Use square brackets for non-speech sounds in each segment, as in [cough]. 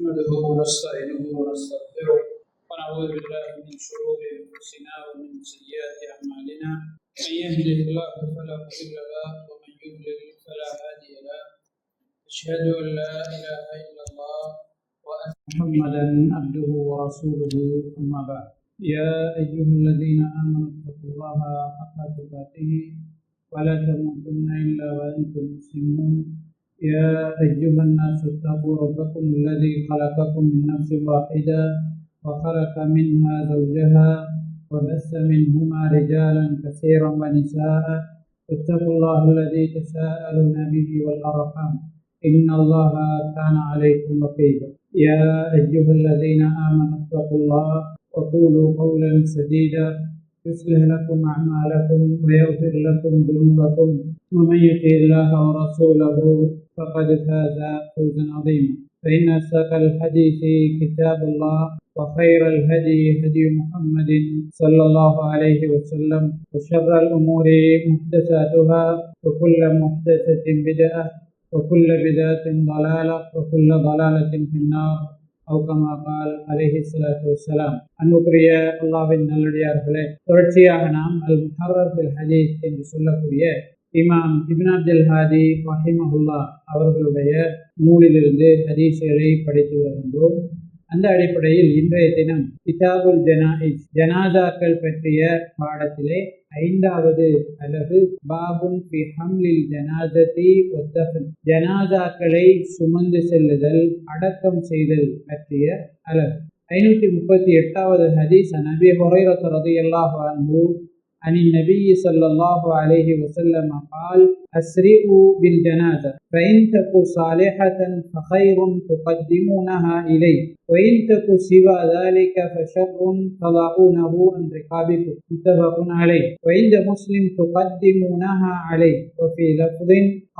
نحمده ونستعينه ونستغفره ونعوذ بالله من شرور أنفسنا ومن سيئات أعمالنا. من يهده الله فلا مضل له ومن يضلل فلا هادي له. أشهد أن لا إله إلا الله وأن محمدا عبده ورسوله. أما بعد يا أيها الذين آمنوا اتقوا الله حق تقاته ولا تموتن إلا وأنتم مسلمون. يا أيها الناس اتقوا ربكم الذي خلقكم من نفس واحدة وخلق منها زوجها وبث منهما رجالا كثيرا ونساء. اتقوا الله الذي تساءلون به والأرحام. إن الله كان عليكم رقيبا. يا أيها الذين آمنوا اتقوا الله وقولوا قولا سديدا. يصلح لكم أعمالكم ويغفر لكم ذنوبكم. ومن يطع الله ورسوله فقد فاز فوزا عظيما فإن أصدق الحديث كتاب الله وخير الهدي هدي محمد صلى الله عليه وسلم وشر الأمور محدثاتها وكل محدثة بدعة وكل بدعة ضلالة وكل ضلالة في النار أو كما قال عليه الصلاة والسلام அன்புக்குரிய அல்லாவின் நல்லடியார்களே தொடர்ச்சியாக நாம் அல் முஹர்ரர் பில் ஹதீஸ் என்று சொல்லக்கூடிய இமாம் இபின் அப்துல் ஹாதி ஃபஹிமஹுல்லா அவர்களுடைய நூலிலிருந்து ஹதீஸ்களை படித்து வருகின்றோம். அந்த அடிப்படையில் இன்றைய தினம் கிதாபுல் ஜனாயிஸ் ஜனாதாக்கள் பற்றிய பாடத்திலே ஐந்தாவது அலகு பாபுன் பி ஹம்லில் ஜனாததி ஜனாதாக்களை சுமந்து செல்லுதல் அடக்கம் செய்தல் பற்றிய அலகு. ஐநூற்றி முப்பத்தி எட்டாவது ஹதீஸ் நபி ஹுரைரத் ரதியல்லாஹு அன்ஹு عن النبي صلى الله عليه وسلم قال أسرئوا بالجنازة فإن تك صالحة فخير تقدمونها إليه وإن تك سوى ذلك فشر تضعونه عن رقابكم متفق عليه وعند مسلم تقدمونها عليه وفي لفظ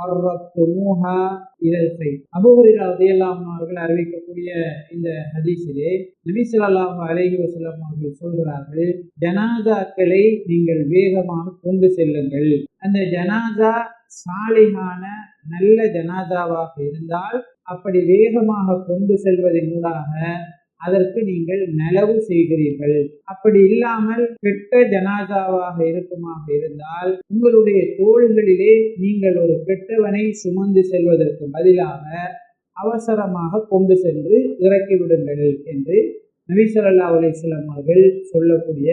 قربتموها إلى الخير அபு ஹுரைரா ரலியல்லாஹு அவர்கள் அறிவிக்கக்கூடிய இந்த ஹதீஸிலே நபி ஸல்லல்லாஹு அலைஹி வஸல்லம் அவர்கள் சொல்கிறார்கள் ஜனாதாக்களை நீங்கள் வேகமாக கொண்டு செல்லுங்கள் அந்த ஜனாதா சாலிகான நல்ல ஜனாதாவாக இருந்தால் அப்படி வேகமாக கொண்டு செல்வதன் ஊடாக அதற்கு நீங்கள் நலவு செய்கிறீர்கள். அப்படி இல்லாமல் கெட்ட ஜனாதாவாக இருக்குமாக இருந்தால் உங்களுடைய தோள்களிலே நீங்கள் ஒரு கெட்டவனை சுமந்து செல்வதற்கு பதிலாக அவசரமாக கொண்டு சென்று இறக்கிவிடுங்கள் என்று நபி அலிஸ்லாம் அவர்கள் சொல்லக்கூடிய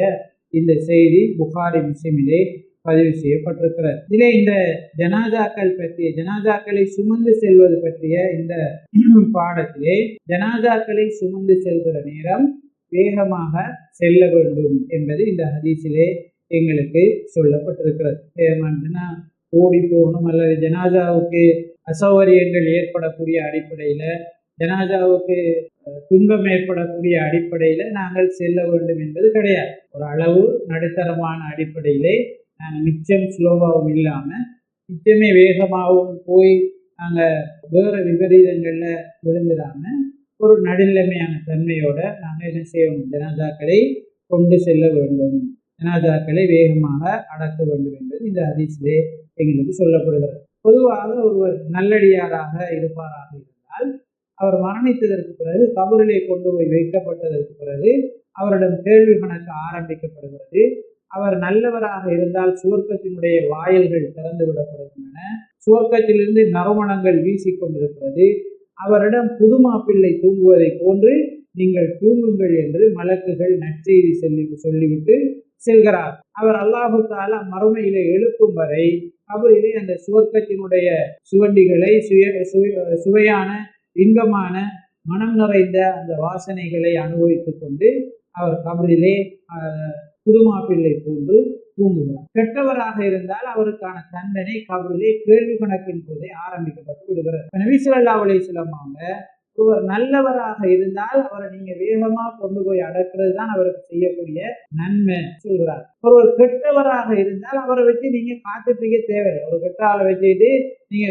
இந்த செய்தி புகாரி முஸ்லிமிலே பதிவு செய்யப்பட்டிருக்கிறது. இதிலே இந்த ஜனாதாக்கள் பற்றிய ஜனாதாக்களை சுமந்து செல்வது பற்றிய இந்த [clears throat] பாடத்திலே ஜனாதாக்களை சுமந்து செல்கிற நேரம் வேகமாக செல்ல வேண்டும் என்பது இந்த ஹதீஸிலே எங்களுக்கு சொல்லப்பட்டிருக்கிறது. வேகமானதுன்னா ஓடி போகணும் அல்லது ஜனாதாவுக்கு அசௌகரியங்கள் ஏற்படக்கூடிய அடிப்படையில ஜனாதாவுக்கு துன்பம் ஏற்படக்கூடிய அடிப்படையில நாங்கள் செல்ல வேண்டும் என்பது கிடையாது. ஒரு அளவு நடுத்தரமான அடிப்படையிலே மிச்சம் ஸ்லோவாகவும் இல்லாமல் மிச்சமே வேகமாகவும் போய் நாங்கள் வேறு விபரீதங்களில் விழுந்துடாமல் ஒரு நடுநிலைமையான தன்மையோட நாங்கள் என்ன செய்யணும்? ஜனாதாக்களை கொண்டு செல்ல வேண்டும். ஜனாதாக்களை வேகமாக அடக்க வேண்டும் என்பது இந்த ஹதீஸிலே எங்களுக்கு சொல்லப்படுகிறது. பொதுவாக ஒருவர் நல்லடியாராக இருப்பாராக இருந்தால் அவர் மரணித்ததற்கு பிறகு கபூரிலே கொண்டு போய் வைக்கப்பட்டதற்கு பிறகு அவரிடம் கேள்வி கணக்கு ஆரம்பிக்கப்படுகிறது. அவர் நல்லவராக இருந்தால் சுவர்க்கத்தினுடைய வாயில்கள் திறந்து விடப்படுகின்றன. சுவர்க்கத்திலிருந்து நறுமணங்கள் வீசிக்கொண்டிருக்கிறது அவரிடம் புது மாப்பிள்ளை தூங்குவதை போன்று நீங்கள் தூங்குங்கள் என்று மலக்குகள் நற்செய்தி சொல்லி சொல்லிவிட்டு செல்கிறார். அவர் அல்லாஹு தாலா மறுமையிலே எழுப்பும் வரை அவரிலே அந்த சுவர்க்கத்தினுடைய சுவண்டிகளை சுய சுய- சுவையான இன்பமான மனம் நிறைந்த அந்த வாசனைகளை அனுபவித்துக் கொண்டு அவர் கபரிலே ஆஹ், போன்று தூங்குகிறார். கெட்டவராக இருந்தால் அவருக்கான தண்டனை கபரிலே கேள்வி கணக்கின் போதே ஆரம்பிக்கப்பட்டு விடுகிறது. இப்ப நபி அவங்க ஒருவர் நல்லவராக இருந்தால் அவரை நீங்க வேகமா கொண்டு போய் அடக்குறது தான் அவருக்கு செய்யக்கூடிய நன்மை சொல்கிறார் ஒருவர் கெட்டவராக இருந்தால் அவரை வச்சு நீங்க காத்துட்டு இருக்க தேவையில்லை. ஒரு கெட்ட ஆளை வச்சுட்டு நீங்க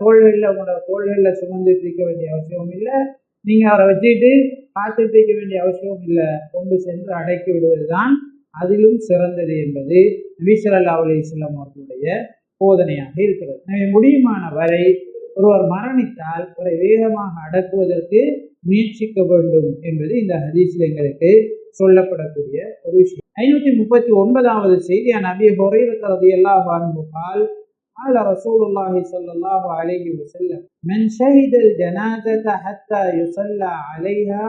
தோள்களில் உங்களோட தோள்களில் சுமந்துட்டு இருக்க வேண்டிய அவசியம் இல்லை. நீங்க அவரை வச்சுட்டு காத்துட்டு இருக்க வேண்டிய அவசியம் இல்லை. கொண்டு சென்று அடக்கி விடுவதுதான் அதிலும் சிறந்தது என்பது நபி ஸல்லல்லாஹு அலைஹி வஸல்லம் அவர்களுடைய போதனையாக இருக்கிறது எனவே முடியுமான வரை ஒருவர் மரணித்தால் அவரை வேகமாக அடக்குவதற்கு முயற்சிக்க வேண்டும் என்பது இந்த ஹதீஸில் எங்களுக்கு சொல்லப்படக்கூடிய ஒரு விஷயம் ஐநூத்தி முப்பத்தி ஒன்பதாவது செய்தி நபி ஹுரைரத் ரலியல்லாஹு அன்ஹு قال قال رسول الله صلى الله عليه وسلم من شهد الجنازة حتى يصلى عليها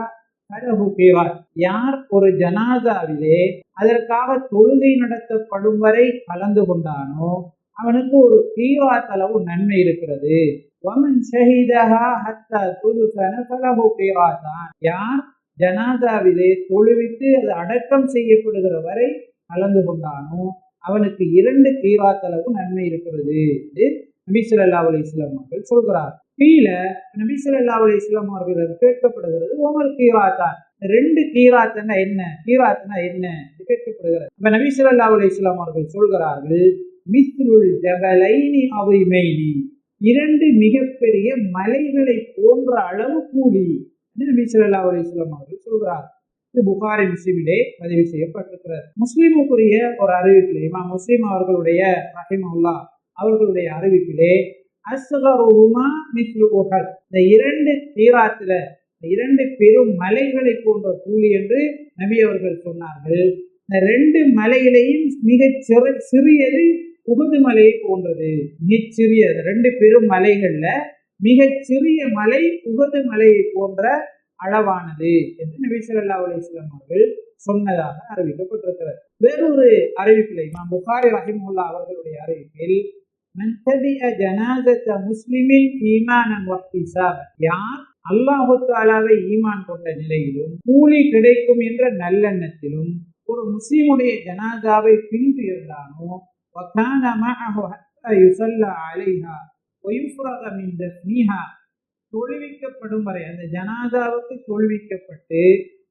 தேவார் யார் ஒரு ஜனாதாவிலே அதற்காக தொழுகை நடத்தப்படும் வரை கலந்து கொண்டானோ அவனுக்கு ஒரு தீவார் நன்மை இருக்கிறது. வமன் ஷஹீதஹா ஹத்தா துலுகன பலகு தேவாதான் யார் ஜனாதாவிலே தொழுவித்து அது அடக்கம் செய்யப்படுகிற வரை கலந்து கொண்டானோ அவனுக்கு இரண்டு கீராத்தளவு நன்மை இருக்கிறது என்று நபிசுல்லா அலி இஸ்லாம் அவர்கள் சொல்கிறார். கீழே நபி சொல்லா அலைஹி வஸல்லம் அவர்களிடம் கேட்கப்படுகிறது ஒமல் கீராத்தான். ரெண்டு கீராத்தனா என்ன? கீராத்னா என்ன? கேட்கப்படுகிறது. இப்ப நபி சொல்லா அலைஹி அவர்கள் சொல்கிறார்கள் மித்ருல் ஜபலைனி அவைமைனி இரண்டு மிகப்பெரிய மலைகளை போன்ற அளவு கூலி என்று நபி சொல்லா அலைஹி அவர்கள் சொல்கிறார் இது புகாரி முஸ்லிமிலே பதிவு செய்யப்பட்டிருக்கிறது. முஸ்லிமுக்குரிய ஒரு அறிவிப்பிலே இமாம் முஸ்லிம் அவர்களுடைய ரஹிமுல்லா அவர்களுடைய அறிவிப்பிலே அஸ்கருமா மிஸ்லு உஹத் இந்த இரண்டு தீராத்துல இரண்டு பெரும் மலைகளை போன்ற கூலி என்று நபி அவர்கள் சொன்னார்கள். இந்த ரெண்டு மலையிலையும் மிகச் சிறு சிறியது உகுது மலையை போன்றது. மிகச்சிறிய ரெண்டு பெரும் மலைகள்ல மிகச் சிறிய மலை உகது மலையை போன்ற அளவானது என்று நபி சொல்லா அலிஸ்லாம் அவர்கள் சொன்னதாக அறிவிக்கப்பட்டிருக்கிறது. வேறொரு அறிவிப்பில் இமாம் புகாரி ரஹிமுல்லா அவர்களுடைய அறிவிப்பில் மன் தபிஅ ஜனாஸத முஸ்லிமின் ஈமானன் வஹ்திசாபன் யார் அல்லாஹு தாலாவை ஈமான் கொண்ட நிலையிலும் கூலி கிடைக்கும் என்ற நல்லெண்ணத்திலும் ஒரு முஸ்லிமுடைய ஜனாதாவை பின்துயர்ந்தானோ وكان معه حتى يصلى عليها ويفرغ من دفنها தொழுவிக்கப்படும் வரை அந்த ஜனாதாவுக்கு தொழுவிக்கப்பட்டு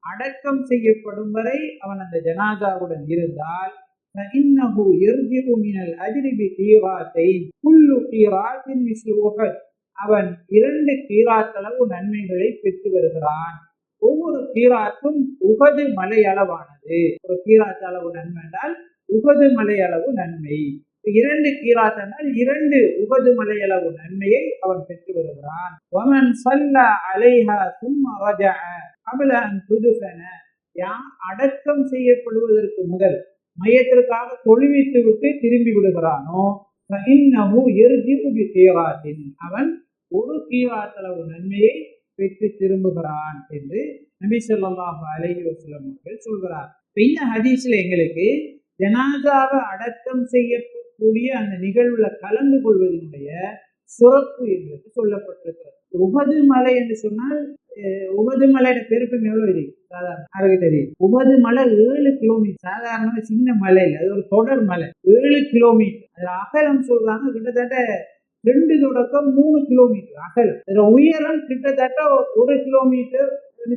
அடக்கம் செய்யப்படும் வரை அவன் அந்த ஜனாதாவுடன் இருந்தால் فإنه يرجع من الأجر بقيراتين كل قيرات مثل أحد அவன் இரண்டு கீராத் அளவு நன்மைகளை பெற்று வருகிறான் ஒவ்வொரு கீராத்தும் உகது மலை அளவானது ஒரு கீராத் அளவு நன்மை என்றால் உகது மலை அளவு நன்மை இரண்டு கீராத் என்றால் இரண்டு உகது மலை அளவு நன்மையை அவன் பெற்று வருகிறான் ومن صلى عليها ثم رجع قبل أن تدفن யார் அடக்கம் செய்யப்படுவதற்கு முதல் மையத்திற்காக தொழுவித்து விட்டு திரும்பி விடுகிறானோ? அவன் ஒரு கீராத்தளவு நன்மையை பெற்று திரும்புகிறான் என்று நபி சொல்லாஹு அலஹி வசலம் அவர்கள் சொல்கிறார். இந்த ஹதீஸ்ல எங்களுக்கு ஜனாதாவை அடக்கம் செய்யக்கூடிய அந்த நிகழ்வுல கலந்து கொள்வதனுடைய சிறப்பு எங்களுக்கு சொல்லப்பட்டிருக்கிறது. உபது மலை என்று சொன்னால் உபது மலையோட பெருப்பம் எவ்வளவு இருக்கு. சாதாரண யாருக்கு தெரியும். உபது மலை ஏழு கிலோமீட்டர் சாதாரண சின்ன மலை இல்லை. அது ஒரு தொடர் மலை. ஏழு கிலோமீட்டர் அதில் அகலம் சொல்றாங்க கிட்டத்தட்ட ரெண்டு தொடக்கம் மூணு கிலோமீட்டர் அகலம். அதில் உயரம் கிட்டத்தட்ட ஒரு கிலோமீட்டர்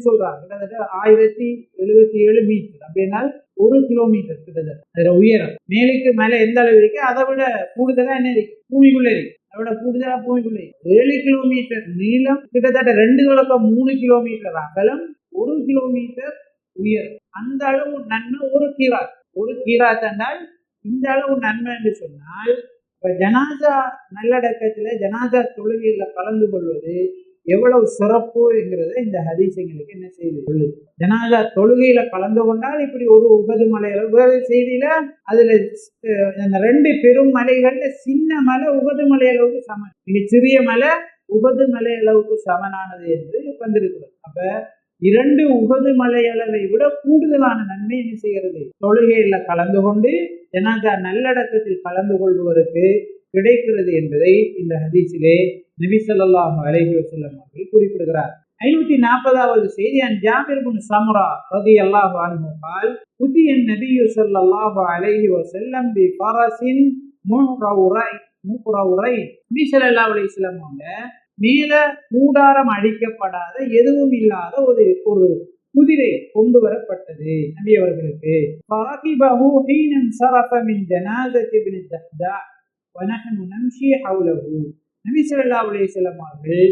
சொல்றாங்க. கிட்டத்தட்ட ஆயிரத்தி எழுபத்தி ஏழு மீட்டர் அப்படின்னா ஒரு கிலோமீட்டர் கிட்டத்தட்ட. அதுல உயரம். மேலுக்கு மேல எந்த அளவு இருக்கு அதை விட கூடுதலா என்ன இருக்கு? பூமிக்குள்ள இருக்கு. அதோட கூடுதலா போயிட்டு ஏழு கிலோமீட்டர் நீளம் கிட்டத்தட்ட ரெண்டு தொடக்கம் மூணு கிலோமீட்டர் அகலம் ஒரு கிலோமீட்டர் உயரம் அந்த அளவு நன்மை ஒரு கீராத் ஒரு கீராத் என்றால் இந்த அளவு நன்மை என்று சொன்னால் இப்ப ஜனாசா நல்லடக்கத்துல ஜனாசா தொழுகையில கலந்து கொள்வது எவ்வளவு சிறப்புங்கிறத இந்த ஹதீஸ் எங்களுக்கு என்ன செய்து சொல்லுது. ஜனாதா தொழுகையில கலந்து கொண்டால் இப்படி ஒரு உபது மலையில உபது செய்தியில அதுல அந்த ரெண்டு பெரும் மலைகள்ல சின்ன மலை உபது மலை அளவுக்கு சமன் மிக சிறிய மலை உபது மலை அளவுக்கு சமனானது என்று வந்திருக்கிறது. அப்ப இரண்டு உபது மலை அளவை விட கூடுதலான நன்மை என்ன செய்கிறது? தொழுகையில கலந்து கொண்டு ஜனாதா நல்லடக்கத்தில் கலந்து கொள்வதற்கு கிடைக்கிறது என்பதை இந்த ஹதீஸிலே நபிசல்லாஹு அலஹி வசல்லம் அவர்கள் குறிப்பிடுகிறார். ஐநூத்தி நாற்பதாவது செய்தி அன் ஜாபிர் பின் சமுரா ரதி அல்லாஹு அன்ஹு கால் புதிய நபியு ஸல்லல்லாஹு அலைஹி வஸல்லம் பி பரசின் முஹ்ரவுரை முஹ்ரவுரை நபி ஸல்லல்லாஹு அலைஹி அவங்க மேல கூடாரம் அழிக்கப்படாத எதுவும் இல்லாத ஒரு ஒரு குதிரை கொண்டு வரப்பட்டது. நபி அவர்களுக்கு பரகிபஹு ஹீனன் சரஃப மின் ஜனாதத்தி பின் தஹ்தா வனஹ்னு நம்ஷி ஹவுலஹு. நபி ஸல்லல்லாஹு அலைஹி அவர்கள்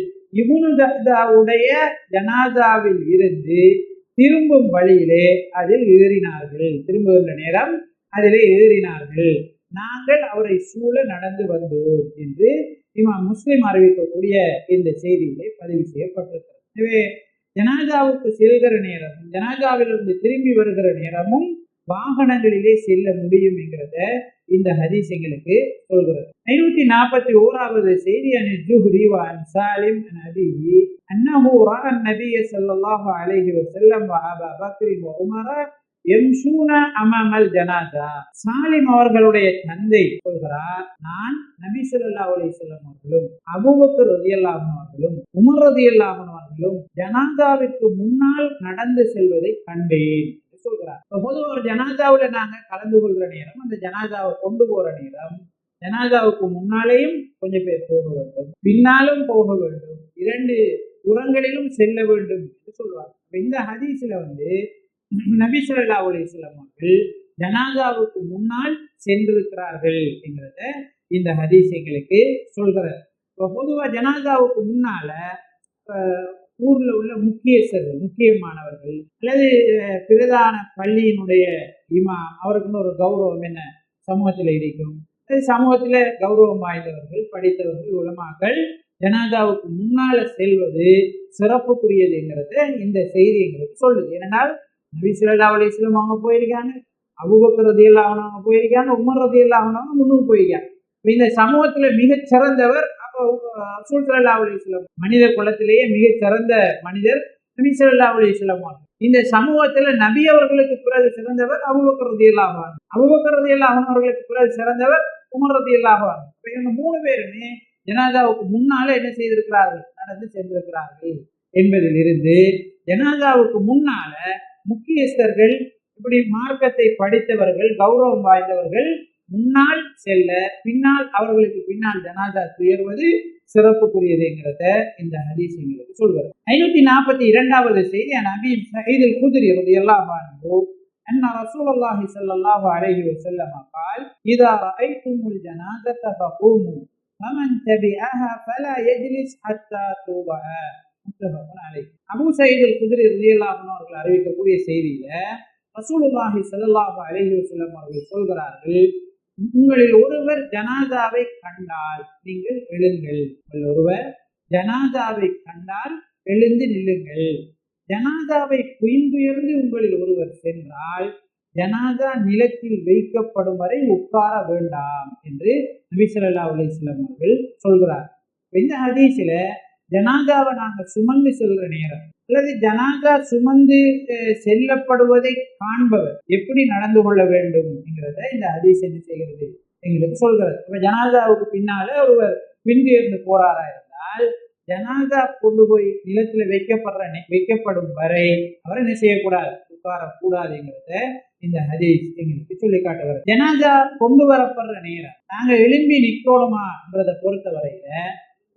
ஜனாதாவில் இருந்து திரும்பும் வழியிலே அதில் ஏறினார்கள். திரும்புகின்ற நேரம் அதிலே ஏறினார்கள். நாங்கள் அவரை சூழ நடந்து வந்தோம் என்று இமாம் முஸ்லிம் அறிவிக்கக்கூடிய இந்த செய்தியிலே பதிவு செய்யப்பட்டிருக்கிறது. எனவே ஜனாதாவுக்கு செல்கிற நேரமும் ஜனாதாவிலிருந்து திரும்பி வருகிற நேரமும் வாகனங்களிலே செல்ல முடியும் என்கிறத இந்த ஹதீஸ் எங்களுக்கு சொல்கிறது. ஐநூத்தி நாற்பத்தி ஓராவது செய்தி அணி ஜுஹ்ரி வான் சாலிம் நபிஹி அன்னஹு ரஹ நபிய ஸல்லல்லாஹு அலைஹி வஸல்லம் வ பக்ரி உமர எம்சூனா அமமல் ஜனாதா சாலிம் அவர்களுடைய தந்தை சொல்கிறார் நான் நபி சொல்லா அலி செல்லம் அவர்களும் அபுபக்கர் ரதியல்லாமன் அவர்களும் உமர் ரதியல்லாமன் அவர்களும் ஜனாதாவிற்கு முன்னால் நடந்து செல்வதை கண்டேன். சொல்கிறார் இப்ப பொதுவா ஒரு ஜனாதாவில் நாங்க கலந்து கொள்கிற நேரம் அந்த ஜனாதாவை கொண்டு போற நேரம் ஜனாதாவுக்கு முன்னாலேயும் கொஞ்சம் பேர் போக வேண்டும் பின்னாலும் போக வேண்டும் இரண்டு புறங்களிலும் செல்ல வேண்டும் என்று சொல்வார். இந்த ஹதீஸில் வந்து நபி ஸல்லல்லாஹு அலைஹி அவர்கள் ஜனாதாவுக்கு முன்னால் சென்றிருக்கிறார்கள் என்கிறத இந்த ஹதீஸ் எங்களுக்கு சொல்கிறார் இப்போ பொதுவாக ஜனாதாவுக்கு முன்னால அஹ், ஊர்ல உள்ள முக்கியஸ்தர்கள் முக்கியமானவர்கள் அல்லது பிரதான பள்ளியினுடைய இமாம் அவருக்குன்னு ஒரு கௌரவம் என்ன சமூகத்தில் இருக்கும் அது கௌரவம் வாய்ந்தவர்கள் படித்தவர்கள் உலமாக்கள் ஜனாதாவுக்கு முன்னால செல்வது சிறப்புக்குரியதுங்கிறத இந்த செய்தி எங்களுக்கு சொல்லுது. ஏனென்றால் நபி ஸல்லல்லாஹு அவங்க போயிருக்காங்க அபூபக்கர் ரதியல்லாஹு அவங்க போயிருக்காங்க உமர் ரதியல்லாஹு அவங்க முன்னுக்கு போயிருக்காங்க. இந்த சமூகத்தில் மிகச் சிறந்தவர் அப்போ ரசூல் மனித குலத்திலேயே மிகச் சிறந்த மனிதர் நபி ஸல்லல்லாஹு இந்த சமூகத்துல நபி அவர்களுக்கு பிறகு சிறந்தவர் அபூபக்கர் இல்லாமல் அன்ஹு. இல்லாமல் அவர்களுக்கு பிறகு சிறந்தவர் உமர் இல்லாமல் அன்ஹு. இவங்க மூணு பேருமே ஜனாதாவுக்கு முன்னால என்ன செய்திருக்கிறார்கள்? நடந்து சென்றிருக்கிறார்கள் என்பதிலிருந்து ஜனாதாவுக்கு முன்னால முக்கியஸ்தர்கள் இப்படி மார்க்கத்தை படித்தவர்கள் கௌரவம் வாய்ந்தவர்கள் முன்னால் செல்ல பின்னால் அவர்களுக்கு பின்னால் ஜனாதா துயர்வது சிறப்புக்குரியதுங்கிறத இந்த ஹதீஸ் எங்களுக்கு சொல்கிறது ஐநூத்தி நாற்பத்தி இரண்டாவது செய்தி நபி சயீதுல் குதிரி ரலியல்லாஹு அன்ஹு أن رسول الله صلى الله عليه وسلم قال إذا رأيتم الجنازة فقوموا فمن تبعها فلا يجلس حتى توضع முத்தஃபகுன் அலைஹ் அபூ சயீதுல் குத்ரி ரலியல்லாஹு அன்ஹு அவர்கள் அறிவிக்கக்கூடிய செய்தியில ரசூலுல்லாஹி ஸல்லல்லாஹு அலைஹி வஸல்லம் அவர்கள் சொல்கிறார்கள் உங்களில் ஒருவர் ஜனாதாவை கண்டால் நீங்கள் எழுங்கள். உங்கள் ஒருவர் ஜனாதாவை கண்டால் எழுந்து நில்லுங்கள். ஜனாதாவை குயின்புயர்ந்து உங்களில் ஒருவர் சென்றால் ஜனாதா நிலத்தில் வைக்கப்படும் வரை உட்கார வேண்டாம் என்று நபிசல்லா அலிஸ்லாம் அவர்கள் சொல்கிறார். இந்த ஹதீஸ்ல ஜனாதாவை நாங்க சுமந்து செல்ற நேரம் அல்லது ஜனாங்கா சுமந்து செல்லப்படுவதை காண்பவர். எப்படி நடந்து கொள்ள வேண்டும் என்கிறத இந்த ஹதீஸ் என்ன செய்கிறது எங்களுக்கு சொல்கிறது. இப்போ ஜனாதாவுக்கு பின்னால ஒருவர் பின்தேர்ந்து போறாரா இருந்தால் ஜனாதா கொண்டு போய் நிலத்தில் வைக்கப்படுற வைக்கப்படும் வரை அவர் என்ன செய்யக்கூடாது? உட்காரக்கூடாதுங்கிறத இந்த ஹதீஸ் எங்களுக்கு சொல்லி காட்டுகிறது ஜனாதா கொண்டு வரப்படுற நேரம் நாங்கள் எழும்பி நிக்கணுமான்றதை பொறுத்த வரையில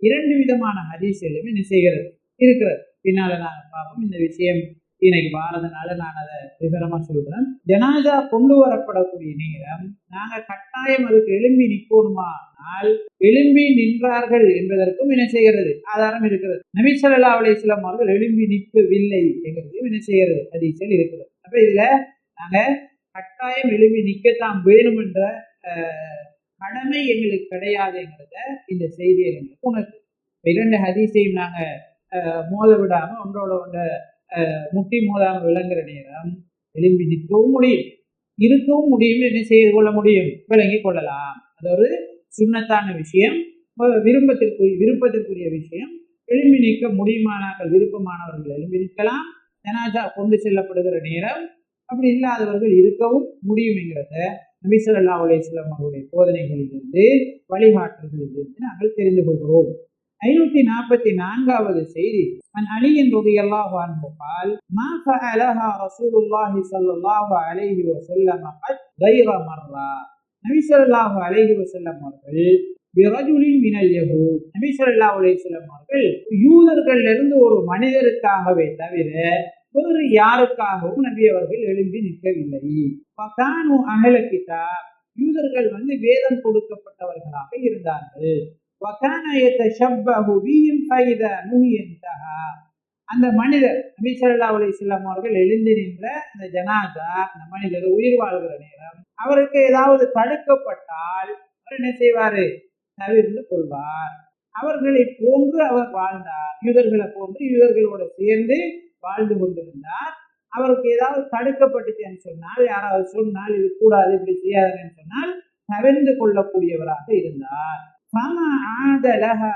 இரண்டு விதமான ஹதீஸ்களுமே என்ன செய்கிறது? இருக்கிறது. பின்னால நான் பார்ப்போம் இந்த விஷயம் இன்னைக்கு பாரதனால நான் அதை விவரமா சொல்றேன். ஜனாதா கொண்டு வரப்படக்கூடிய நேரம் நாங்க கட்டாயம் அதுக்கு எழும்பி நிக்கணுமானால் எழும்பி நின்றார்கள் என்பதற்கும் என்ன செய்கிறது? ஆதாரம் இருக்கிறது. நபிசல்லா அலிஸ்லாம் அவர்கள் எழும்பி நிற்கவில்லை என்கிறது என்ன செய்கிறது? அதிசல் இருக்கிறது. அப்ப இதுல நாங்க கட்டாயம் எழும்பி நிற்கத்தான் வேணும் என்ற அஹ், கடமை எங்களுக்கு கிடையாதுங்கிறத இந்த செய்தியை எங்களுக்கு உணர்த்து இரண்டு ஹதீஸையும் நாங்க மோத விடாம ஒன்றோட ஒன்ற முட்டி மோதாம விளங்குற நேரம் எழும்பி நிற்கவும் முடியும். இருக்கவும் முடியும் என்ன செய்து கொள்ள முடியும்? விளங்கி கொள்ளலாம். அது ஒரு சுண்ணத்தான விஷயம். விருப்பத்திற்குரிய விருப்பத்திற்குரிய விஷயம். எழும்பி நிற்க முடியுமானார்கள் விருப்பமானவர்கள் எழும்பி நிற்கலாம் ஜனாஜா கொண்டு செல்லப்படுகிற நேரம் அப்படி இல்லாதவர்கள் இருக்கவும் முடியுங்கிறத நபி ஸல்லல்லாஹு அலைஹி வஸல்லம் அவருடைய போதனைகளிலிருந்து வழிகாட்டல்களிலிருந்து நாங்கள் தெரிந்து கொள்கிறோம். ஐநூத்தி நாற்பத்தி நான்காவது செய்தி. அன் அலியின் ருதியல்லாஹு அன்புகால் மா ஃபஅலஹா ரசூலுல்லாஹி ஸல்லல்லாஹு அலைஹி வஸல்லம் கத் கைர மர்ரா. நபி ஸல்லல்லாஹு அலைஹி வஸல்லம் அவர்கள் பிரஜுலின் மினல் யஹூத். நபி ஸல்லல்லாஹு அலைஹி வஸல்லம் அவர்கள் யூதர்கள்ல ஒரு மனிதருக்காகவே தவிர வேறு யாருக்காகவும் நபி அவர்கள் எழும்பி நிற்கவில்லை. பகானு அகல கிதாப். யூதர்கள் வந்து வேதம் கொடுக்கப்பட்டவர்களாக இருந்தார்கள். வகான அந்த மனிதர் நபி ஸல்லல்லாஹு அவர்கள் எழுந்து நின்ற அந்த ஜனாதா அந்த மனிதர் உயிர் வாழ்கிற நேரம் அவருக்கு ஏதாவது தடுக்கப்பட்டால் அவர் என்ன செய்வாரு? தவிர்த்து கொள்வார். அவர்களை போன்று அவர் வாழ்ந்தார். யூதர்களை போன்று யூதர்களோடு சேர்ந்து வாழ்ந்து கொண்டிருந்தார். அவருக்கு ஏதாவது தடுக்கப்பட்டுச்சுன்னு சொன்னால் யாராவது சொன்னால் இது கூடாது இப்படி செய்யாதுன்னு சொன்னால் தவிர்ந்து கொள்ளக்கூடியவராக இருந்தார். ஃபம ஆத லஹா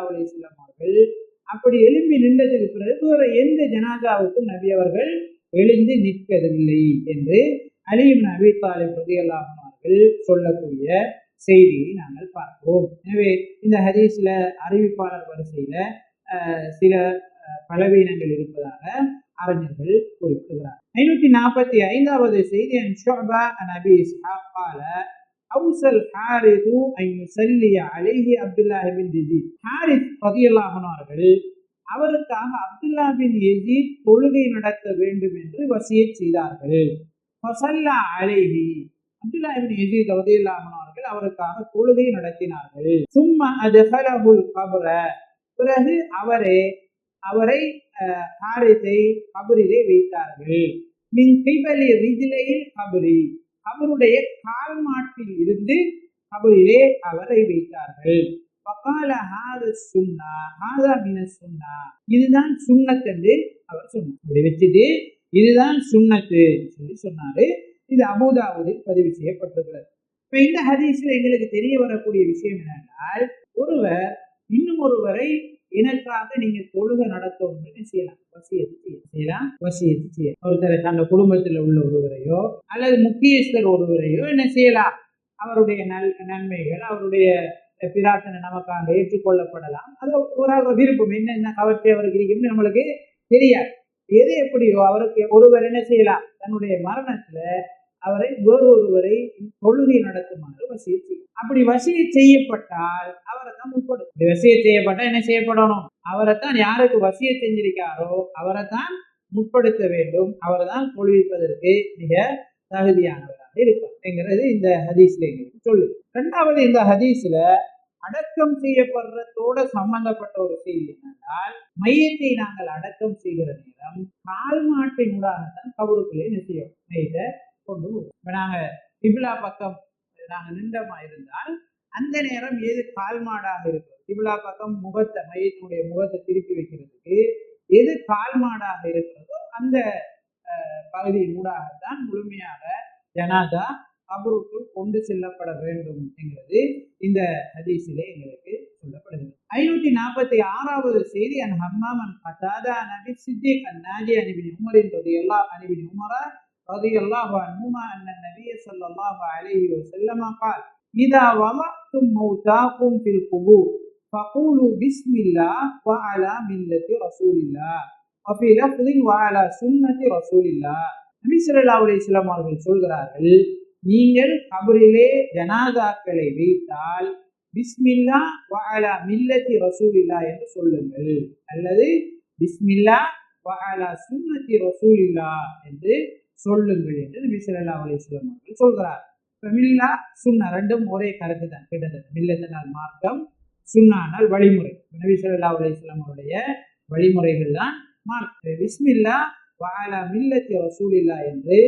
அவர்கள் அப்படி எழும்பி நின்றதுக்கு பிறகு வேற எந்த ஜனாதாவுக்கும் நபி அவர்கள் எழுந்து நிற்கவில்லை என்று அலியும் நபி தாலிப் ரலியல்லாஹு அவர்கள் சொல்லக்கூடிய செய்தியை நாங்கள் பார்க்கிறோம் எனவே இந்த ஹதீஸ்ல அறிவிப்பாளர் வரிசையில சில பலவீனங்கள் இருப்பதாக அறிஞர்கள் குறிப்பிடுகிறார் ஐநூத்தி நாற்பத்தி ஐந்தாவது செய்தி அன் ஷுஅபா அன் அவுசல் ஹாரிது ஐயுசல்லிய அலேஹி அப்துல்லா பின் எஜித் ஹாரித் பதியல்லாகனார்கள் அவருக்காக அப்துல்லா பின் எஜித் தொழுகை நடத்த வேண்டும் என்று வசிய செய்தார்கள். ஃபசல்லா அலேஹி அப்துல்லா பின் எஜித் பதியல்லாகனார்கள் அவருக்காக தொழுகை நடத்தினார்கள். சும்மா அஜஹலஹுல் கபர பிறகு அவரே அவரை ஹாரித்தை கபரிலே வைத்தார்கள். மின் கிபலி ரிஜிலையில் கபரி அவருடைய கால் மாட்டில் இருந்து கபரிலே அவரை வைத்தார்கள். பகால ஹாது சுன்னா ஹாதா மின சுன்னா. இதுதான் சுன்னத் என்று அவர் சொன்னார். அப்படி வச்சுட்டு இதுதான் சுன்னத்து சொல்லி சொன்னாரு. இது அபூதாவுதில் பதிவு செய்யப்பட்டிருக்கிறது. இப்ப இந்த ஹதீஸ்ல எங்களுக்கு தெரிய வரக்கூடிய விஷயம் என்னென்றால் ஒருவர் இன்னும் ஒருவரை எனக்காக நீங்க தொழுக நடத்தணும் என்ன செய்யலாம்? வசியத்து செய்யலாம் செய்யலாம். வசியத்து செய்யலாம் ஒருத்தர் தன்னை குடும்பத்தில் உள்ள ஒருவரையோ அல்லது முக்கியஸ்தர் ஒருவரையோ என்ன செய்யலாம்? அவருடைய நல் நன்மைகள் அவருடைய பிரார்த்தனை நமக்காக ஏற்றுக்கொள்ளப்படலாம். அது ஒரு ஆள் விருப்பம் என்னென்ன கவர்ச்சி அவருக்கு இருக்கும்னு நம்மளுக்கு தெரியாது. எது எப்படியோ அவருக்கு ஒருவர் என்ன செய்யலாம்? தன்னுடைய மரணத்துல அவரை வேறு ஒருவரை தொழுகை நடத்துமாறு வசிய செய்யும். அப்படி வசிய செய்யப்பட்டால் அவரை தான் முற்படும். அப்படி வசிய செய்யப்பட்டால் என்ன செய்யப்படணும்? அவரை தான் யாருக்கு வசிய செஞ்சிருக்காரோ அவரை தான் முற்படுத்த வேண்டும். அவரை தான் தொழுவிப்பதற்கு மிக தகுதியானவராக இருப்பார்ங்கிறது இந்த ஹதீஸ்ல எங்களுக்கு சொல்லுது. ரெண்டாவது இந்த ஹதீஸ்ல அடக்கம் செய்யப்படுறதோட சம்பந்தப்பட்ட ஒரு செய்தி என்னென்றால் மையத்தை நாங்கள் அடக்கம் செய்கிற நேரம் கால் மாட்டினூடாகத்தான் கபருக்குள்ளே என்ன செய்யும் மையத்தை கொண்டு இப்போ நாங்கள் திபிலா பக்கம் நாங்கள் நின்றமா இருந்தால் அந்த நேரம் எது கால்மாடாக இருக்கும்? திபிலா பக்கம் முகத்தை மையத்தினுடைய முகத்தை திருப்பி வைக்கிறதுக்கு எது கால்மாடாக இருக்கிறதோ அந்த பகுதி பகுதியின் ஊடாகத்தான் முழுமையாக ஜனாதா கபருக்குள் கொண்டு செல்லப்பட வேண்டும் என்கிறது இந்த ஹதீஸிலே எங்களுக்கு சொல்லப்படுகிறது. ஐநூத்தி நாற்பத்தி ஆறாவது செய்தி அன் ஹம்மாம் அன் கதாதா நபி சித்திக் அன் நாஜி அனிபின் உமரின் ரதி எல்லா அனிபின் உமரா رضي الله عنهما أن النبي صلى الله عليه وسلم قال إذا وضعتم موتاكم في القبور فقولوا بسم الله وعلى ملة رسول الله وفي لفظ وعلى سنة رسول الله நபி ஸல்லல்லாஹு அலைஹி வஸல்லம் அவர்கள் சொல்கிறார்கள் நீங்கள் கபரிலே ஜனாதாக்களை வைத்தால் பிஸ்மில்லா வஅலா மில்லத்தி ரசூலில்லா என்று சொல்லுங்கள் அல்லது பிஸ்மில்லா வஅலா சுன்னத்தி ரசூலில்லா என்று சொல்லுங்கள் என்று நபி சொல்லா அலிஸ்லாம் அவர்கள் சொல்கிறார். மில்லா சுண்ணா ரெண்டும் ஒரே கருத்து தான் கிட்டத்தட்ட மில்லத்தினால் மார்க்கம் சுன்னானால் வழிமுறை. நபி சொல்லா அலிஸ்லாம் அவருடைய வழிமுறைகள் தான் மார்க்கம். விஸ்மில்லா வஅலா மில்லத்தி ரசூலில்லா என்று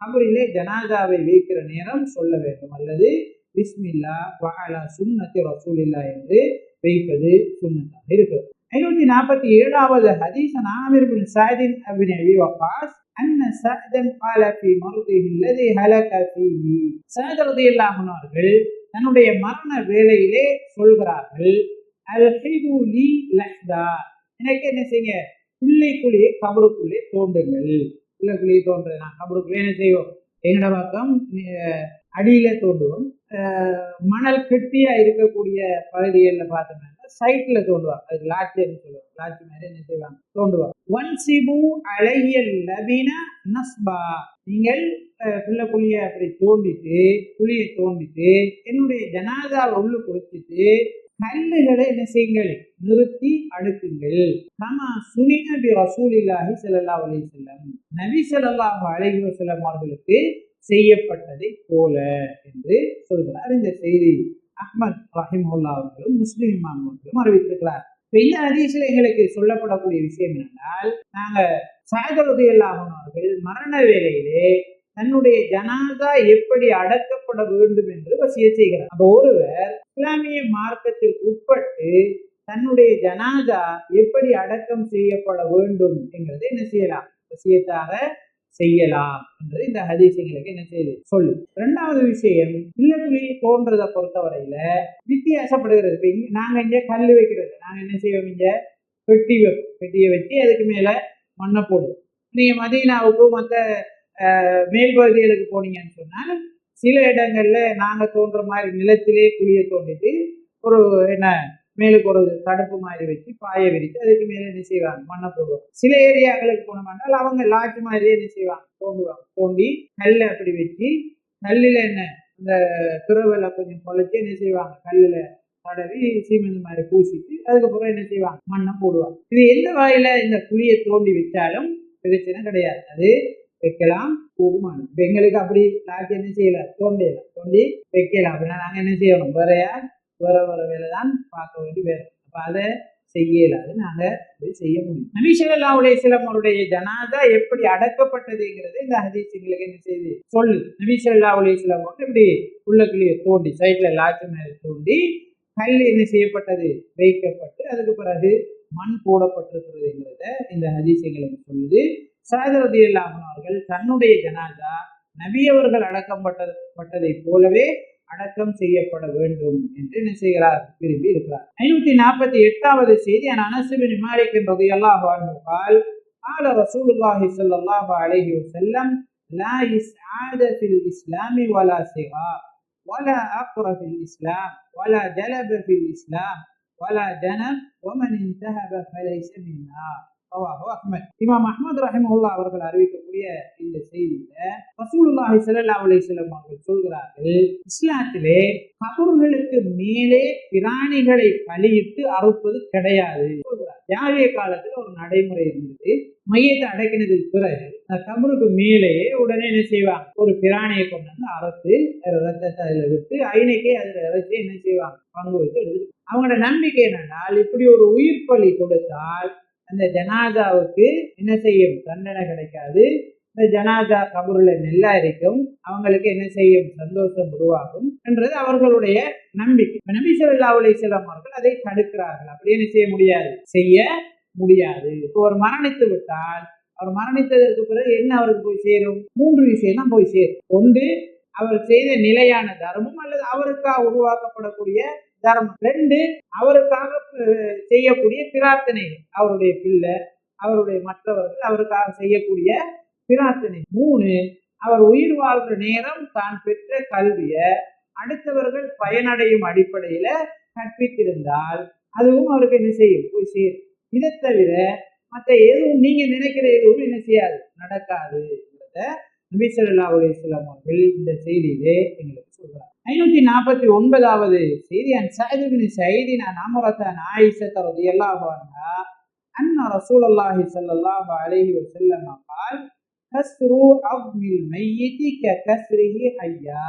கபரிலே ஜனாதாவை வைக்கிற நேரம் சொல்ல வேண்டும். அல்லது பிஸ்மில்லா வஅலா சுன்னத்தி ரசூலில்லா என்று வைப்பது சுண்ணத்தாக இருக்கிறது ஐநூத்தி நாற்பத்தி ஏழாவது ஹதீஸ் நாமிர் பின் சாதின் அபின் அபி வப்பாஸ் அன்ன சாதன் கால பி மருதிஹி அல்லதி ஹலக ஃபீஹி சாத் ரலியல்லாஹு தன்னுடைய மரண வேளையிலே சொல்கிறார்கள் அதை செய்து நீ லஹ்தா. எனக்கு என்ன செய்யுங்க? பிள்ளைக்குள்ளேயே கபருக்குள்ளே தோண்டுங்கள். பிள்ளைக்குள்ளேயே தோன்றது நான் கபருக்குள்ளே என்ன செய்வோம்? எங்கட பக்கம் அடியில தோண்டுவோம். மணல் கெட்டியா இருக்கக்கூடிய பகுதிகளில் பார்த்தோம்னா சைட்ல தோண்டுவாங்க. அது லாட்சின்னு சொல்லுவாங்க. லாட்டி மாதிரி என்ன செய்வாங்க? தோண்டுவாங்க. ஒன் சிபு அழகியல் நவீன நஸ்பா. நீங்கள் பிள்ளை குழிய அப்படி தோண்டிட்டு குழியை தோண்டிட்டு என்னுடைய ஜனாதா உள்ளுக்கு வச்சுட்டு கல்லுகளை என்ன செய்யுங்கள்? நிறுத்தி அடுக்குங்கள். நம்ம சுனின பி ரசூலில்லாஹி செல்லல்லா அலி செல்லம் நபி செல்லல்லாஹ் அழகி செல்லம் அவர்களுக்கு செய்யப்பட்டதை போல என்று சொல்கிறார் இந்த செய்தி. அஹ்மத் ரஹிமுல்லா அவர்களும் முஸ்லிம் இமாம் அவர்களும் அறிவித்திருக்கிறார். இப்போ இந்த ஹதீஸ்ல எங்களுக்கு சொல்லப்படக்கூடிய விஷயம் என்னென்றால் நாங்க சாயதரது அவர்கள் மரண வேலையிலே தன்னுடைய ஜனாதா எப்படி அடக்கப்பட வேண்டும் என்று வசிய செய்கிறார். அப்ப ஒருவர் இஸ்லாமிய மார்க்கத்திற்கு உட்பட்டு தன்னுடைய ஜனாதா எப்படி அடக்கம் செய்யப்பட வேண்டும் என்கிறதை என்ன செய்யலாம்? வசியத்தாக செய்யலாம் என்று இந்த ஹதீசுகளுக்கு என்ன செய்யுது சொல்லு. ரெண்டாவது விஷயம் பிள்ளைக்குழி தோன்றதை பொறுத்தவரையில வித்தியாசப்படுகிறது. இப்ப நாங்கள் நாங்க இங்க கல் வைக்கிறது நாங்க என்ன செய்வோம் இங்க? பெட்டி வைப்போம் பெட்டியை வெட்டி அதுக்கு மேல மண்ணை போடுவோம். நீங்க மதீனாவுக்கு மற்ற மேல் பகுதிகளுக்கு போனீங்கன்னு சொன்னால் சில இடங்கள்ல நாங்க தோன்ற மாதிரி நிலத்திலே குழியை தோண்டிட்டு ஒரு என்ன மேலுக்கு ஒரு தடுப்பு மாதிரி வச்சு பாய விரித்து அதுக்கு மேலே என்ன செய்வாங்க? மண்ணை போடுவாங்க. சில ஏரியாக்களுக்கு போனோம்னால் அவங்க லாட்ஜ் மாதிரியே என்ன செய்வாங்க? தோண்டுவாங்க. தோண்டி கல்லை அப்படி வச்சு கல்லில் என்ன? இந்த துறவலை கொஞ்சம் குழைச்சி என்ன செய்வாங்க? கல்லுல தடவி சீமெந்து மாதிரி பூசிட்டு அதுக்கப்புறம் என்ன செய்வாங்க? மண்ணை போடுவாங்க. இது எந்த வாயில இந்த குழியை தோண்டி வச்சாலும் பிரச்சனை கிடையாது. அது வைக்கலாம். கூடுமானம் எங்களுக்கு அப்படி லாட்ஜ் என்ன செய்யலை? தோண்டியல தோண்டி வைக்கலாம். அப்படின்னா நாங்கள் என்ன செய்யணும்? வேறையா வேற வேற வேலை தான் பார்க்க வேண்டி வேறு அப்ப அதை செய்யலாது நாங்கள் போய் செய்ய முடியும். நபிசல்லா ஸல்லல்லாஹு அவருடைய ஜனாதா எப்படி அடக்கப்பட்டதுங்கிறது இந்த ஹதீஸ் எங்களுக்கு என்ன செய்து சொல்லு. நபிசல்லா உலேசலம் அலைஹி வஸல்லம் வந்து இப்படி தோண்டி சைட்ல லாட்சி மேல தோண்டி கல் என்ன செய்யப்பட்டது? வைக்கப்பட்டு அதுக்கு பிறகு மண் போடப்பட்டிருக்கிறதுங்கிறத இந்த ஹதீஸ் எங்களுக்கு சொல்லுது. சாதரதி அவர்கள் தன்னுடைய ஜனாதா நபியவர்கள் அடக்கப்பட்டது பட்டதைப் போலவே அடக்கம் செய்யப்பட வேண்டும் என்று என்ன செய்கிறார் விரும்பி இருக்கிறார் ஐநூத்தி நாற்பத்தி எட்டாவது செய்தி அன் அனசுபின் மாலிக் என்பது அல்லாஹ் கால் قال رسول الله صلى الله عليه وسلم لا إسعاد في الإسلام ولا صغار ولا أقر في الإسلام ولا جلب في الإسلام ولا جنب ومن انتهب فليس منا ரவாஹு அஹ்மத். இமாம் அஹ்மத் ரஹிமுல்லா அவர்கள் அறிவிக்கக்கூடிய இந்த செய்தியில ரசூலுல்லாஹி சல்லா அலி வஸல்லம் அவர்கள் சொல்கிறார்கள் இஸ்லாத்திலே கபர்களுக்கு மேலே பிராணிகளை பலியிட்டு அறுப்பது கிடையாது. சொல்கிறார். காலத்துல ஒரு நடைமுறை இருந்தது? மையத்தை அடக்கினதுக்கு பிறகு அந்த கபருக்கு மேலேயே உடனே என்ன செய்வாங்க? ஒரு பிராணியை கொண்டு வந்து அறுத்து ரத்தத்தை அதில் விட்டு ஐநைக்கே அதில் இறைச்சி என்ன செய்வாங்க? பங்கு வச்சு எடுத்துட்டு அவங்களோட நம்பிக்கை என்னென்னால் இப்படி ஒரு உயிர் பலி கொடுத்தால் அந்த ஜனாதாவுக்கு என்ன செய்யும்? தண்டனை கிடைக்காது. இந்த ஜனாதா கபூரில் நெல்லா இருக்கும். அவங்களுக்கு என்ன செய்யும்? சந்தோஷம் உருவாகும் என்றது அவர்களுடைய நம்பிக்கை. நம்பி நபி ஸல்லல்லாஹு அலைஹி அவர்கள் அதை தடுக்கிறார்கள். அப்படி என்ன செய்ய முடியாது? செய்ய முடியாது. இப்போ ஒரு மரணித்து விட்டால் அவர் மரணித்ததற்கு பிறகு என்ன அவருக்கு போய் சேரும்? மூன்று விஷயம் தான் போய் சேரும். ஒன்று அவர் செய்த நிலையான தர்மம் அல்லது அவருக்காக உருவாக்கப்படக்கூடிய தர்மம் ரெண்டு அவருக்காக செய்யக்கூடிய பிரார்த்தனைகள். அவருடைய பிள்ளை அவருடைய மற்றவர்கள் அவருக்காக செய்யக்கூடிய பிரார்த்தனை. மூணு அவர் உயிர் வாழ்ற நேரம் தான் பெற்ற கல்விய அடுத்தவர்கள் பயனடையும் அடிப்படையில கற்பித்திருந்தால் அதுவும் அவருக்கு என்ன செய்யும்? போய் சேரும். இதை தவிர மற்ற எதுவும் நீங்க நினைக்கிற எதுவும் என்ன செய்யாது? என்பதை நபி சொல்லா அலிஸ்லாம் அவர்கள் இந்த செய்தியிலே எங்களுக்கு சொல்கிறார். ஐநூத்தி நாற்பத்தி ஒன்பதாவது செய்தி அன் சஹதுபின் சைதி நான் அமரத்தான் ஆயிஷத்த ரதியல்லாஹா அன்ன ரசூல் அல்லாஹி சல்லாஹ் அலஹி வசல்லம் அப்பால் கஸ்ரு அப்மில் மையிதி க கஸ்ரிஹி ஐயா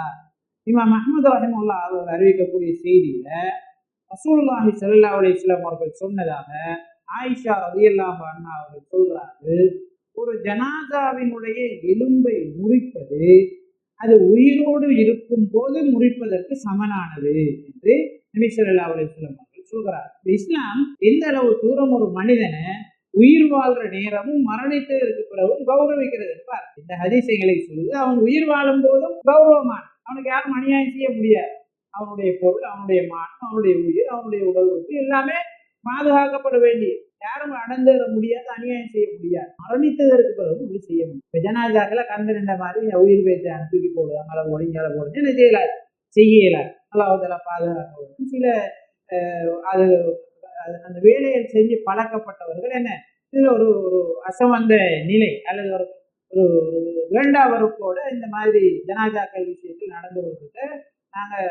இமாம் அஹமது ரஹிமுல்லா அவர்கள் அறிவிக்கக்கூடிய செய்தியில ரசூலுல்லாஹி சல்லா அலி இஸ்லாம் அவர்கள் சொன்னதாக ஆயிஷா ரதியல்லாஹ் அண்ணா அவர்கள் சொல்கிறார்கள் ஒரு ஜனாதாவினுடைய எலும்பை முறிப்பது அது உயிரோடு இருக்கும் போது முறிப்பதற்கு சமனானது என்று நபி ஸல்லல்லாஹு அலைஹி அவர்கள் சொல்கிறார். இஸ்லாம் எந்த அளவு தூரம் ஒரு மனிதனை உயிர் வாழ்ற நேரமும் மரணித்ததற்கு பிறகும் கௌரவிக்கிறது என்பார் இந்த ஹதிசைகளை சொல்லுது அவன் உயிர் வாழும் போதும் கௌரவமான அவனுக்கு யாரும் அநியாயம் செய்ய முடியாது. அவனுடைய பொருள் அவனுடைய மானம் அவனுடைய உயிர் அவனுடைய உடல் உறுப்பு எல்லாமே பாதுகாக்கப்பட வேண்டியது. யாரும் அடந்தேற முடியாது அநியாயம் செய்ய முடியாது. மரணித்ததற்கு பிறகு இப்படி செய்ய முடியும். இப்ப ஜனாஜாக்கில் கந்து நின்ற மாதிரி உயிர் வைத்து தூக்கி போடுது. அங்கே ஒடிஞ்சால போடுது என்ன செய்யலாது? செய்ய இயலாது. அல்லாஹால பாதுகாக்க சில அது அது- அந்த வேலையை செஞ்சு பழக்கப்பட்டவர்கள் என்ன? இதில் ஒரு ஒரு அசமந்த நிலை அல்லது ஒரு ஒரு ஒரு வேண்டா வெறுப்போட இந்த மாதிரி ஜனாஜாக்கள் விஷயத்தில் நடந்து வருவதை நாங்கள்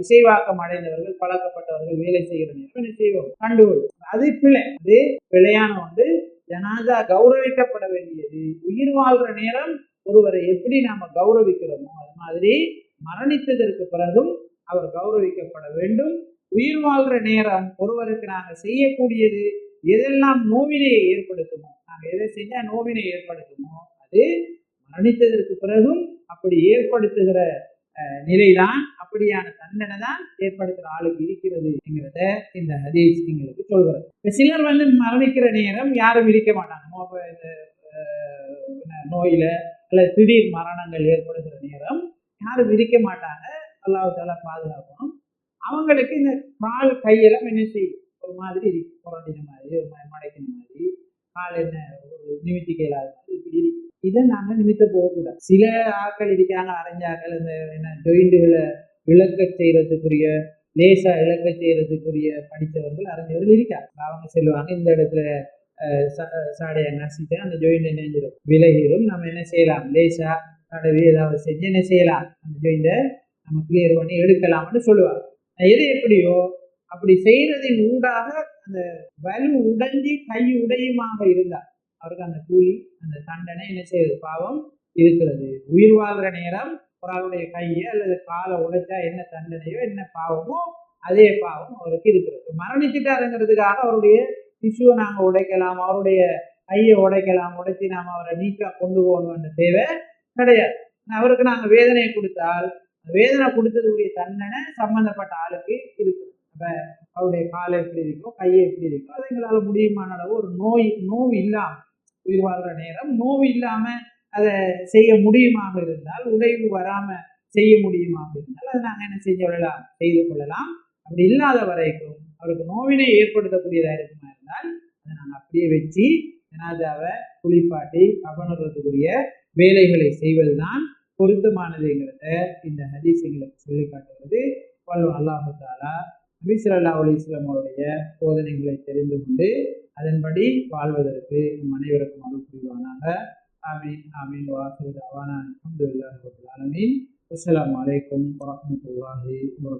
இசைவாக்கம் அடைந்தவர்கள் பழக்கப்பட்டவர்கள் வேலை செய்கிற நேரம் செய்வோம்? கண்டுகொள்வோம் அது பிழை. அது பிழையான வந்து ஜனாதா கௌரவிக்கப்பட வேண்டியது. உயிர் வாழ்கிற நேரம் ஒருவரை எப்படி நாம கௌரவிக்கிறோமோ அது மாதிரி மரணித்ததற்கு பிறகும் அவர் கௌரவிக்கப்பட வேண்டும். உயிர் வாழ்கிற நேரம் ஒருவருக்கு நாங்கள் செய்யக்கூடியது எதெல்லாம் நோவினையை ஏற்படுத்துமோ நாங்கள் எதை செஞ்சால் நோவினை ஏற்படுத்துமோ அது மரணித்ததற்கு பிறகும் அப்படி ஏற்படுத்துகிற நிலைதான் அப்படியான தண்டனை தான் ஏற்படுத்துகிற ஆளுக்கு இருக்கிறதுங்கிறத இந்த ஹதீஸ் எங்களுக்கு சொல்கிறது. இப்ப சிலர் வந்து மரணிக்கிற நேரம் யாரும் இருக்க மாட்டாங்க. மோ- இந்த நோயில அல்லது திடீர் மரணங்கள் ஏற்படுகிற நேரம் யாரும் இருக்க மாட்டாங்க. அல்லாஹால பாதுகாக்கணும் அவங்களுக்கு இந்த கால் கையெல்லாம் என்ன செய்யும்? ஒரு மாதிரி இருக்கும். புரண்டின மாதிரி ஒரு மாதிரி மடைக்கின மாதிரி. கால் என்ன ஒரு நிமித்திக்க மாதிரி இப்படி இருக்கு இதை நாம நிமித்த போகக்கூடாது. சில ஆட்கள் இருக்காங்க அரைஞ்சாக்கள் இந்த என்ன ஜொயிண்டுகளை விளக்க செய்யறதுக்குரிய லேசா இழக்க செய்யறதுக்குரிய படித்தவர்கள் அறிஞர்கள் இருக்காங்க. அவங்க சொல்லுவாங்க இந்த இடத்துல ச- சாடையை நசிட்டு அந்த ஜொயிண்ட் நெஞ்சிடும் விலகிடும் நம்ம என்ன செய்யலாம்? லேசா தடவி ஏதாவது செஞ்சு என்ன செய்யலாம்? அந்த ஜொயிண்டை நம்ம கிளியர் பண்ணி எடுக்கலாம்னு சொல்லுவாங்க. எது எப்படியோ அப்படி செய்யறதின் ஊடாக அந்த வலு உடைஞ்சி கை உடையுமாக இருந்தால் அவருக்கு அந்த கூலி அந்த தண்டனை என்ன செய்யுது? பாவம் இருக்கிறது. உயிர் வாழ்கிற நேரம் ஒரு ஆளுடைய கையை அல்லது காலை உடைச்சா என்ன தண்டனையோ என்ன பாவமோ அதே பாவம் அவருக்கு இருக்கிறது. மரணிச்சுட்டாருங்கிறதுக்காக அவருடைய திசுவை நாங்கள் உடைக்கலாம் அவருடைய கையை உடைக்கலாம் உடைச்சி நாம் அவரை நீக்கா கொண்டு போகணும்ன்ற தேவை கிடையாது. அவருக்கு நாங்கள் வேதனையை கொடுத்தால் வேதனை கொடுத்ததுடைய தண்டனை சம்பந்தப்பட்ட ஆளுக்கு இருக்குது. அப்போ அவருடைய காலை எப்படி இருக்கோ கையை எப்படி இருக்கோ அது எங்களால் முடியுமான அளவு ஒரு நோய் நோய் இல்லாமல் உயிர் வாழ்கிற நேரம். நோவு இல்லாம அதை செய்ய முடியுமாக இருந்தால் உடைவு வராம செய்ய முடியுமாக இருந்தால் அதை நாங்கள் என்ன செஞ்சு கொள்ளலாம்? செய்து கொள்ளலாம். அப்படி இல்லாத வரைக்கும் அவருக்கு நோவினை ஏற்படுத்தக்கூடியதாக இருக்குமா இருந்தால் அதை நாங்கள் அப்படியே வச்சு ஜனாதாவை குளிப்பாட்டி கவனத்துக்குரிய வேலைகளை செய்வதுதான் பொருத்தமானதுங்கிறத இந்த ஹதீஸ் எங்களுக்கு சொல்லி காட்டுவது வல்ல அல்லாஹு தாலா நபி ஸல்லல்லாஹு அவருடைய போதனைகளை தெரிந்து கொண்டு அதன்படி வாழ்வதற்கு நம் அனைவருக்கும் அருள் புரிவானாக ஆமீன் ஆமீன். வாசல் அவானா அலமீன் அஸ்லாம் வலைக்கம் வரமத்துல்லாஹி அலைக்கும்